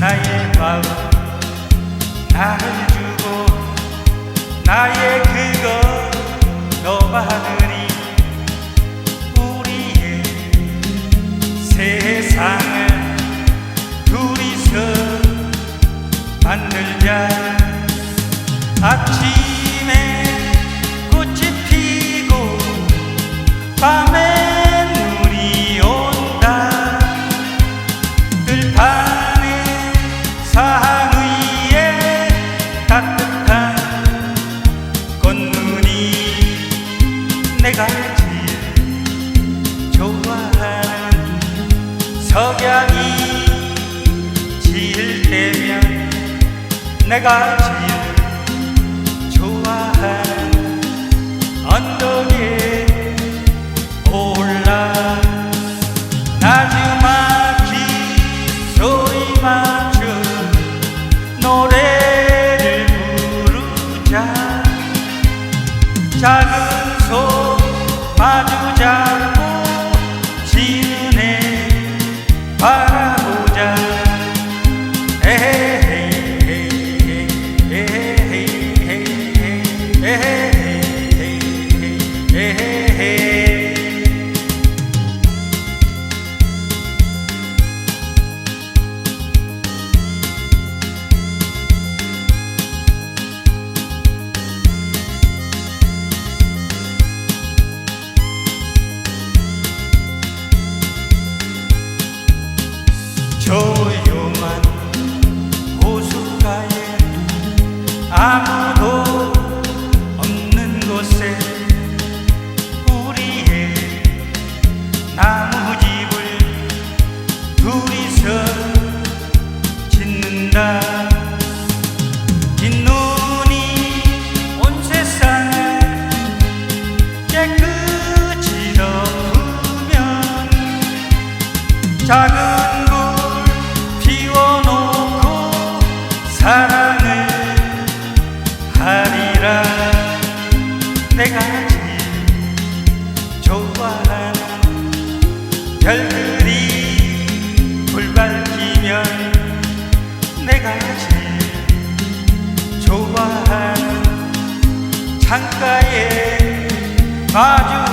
나의 마음 나를 주고 나의 그거 너만으니 우리의 세상을 둘이서 만들자. 아침 내가 제일 좋아하는 언덕에 올라 나주막히 소리 맞춰 노래를 부르자. 작은 아무도 없는 곳에 우리의 나무집을 둘이서 짓는다. 작은 가 제일 좋아하는 창가에 마주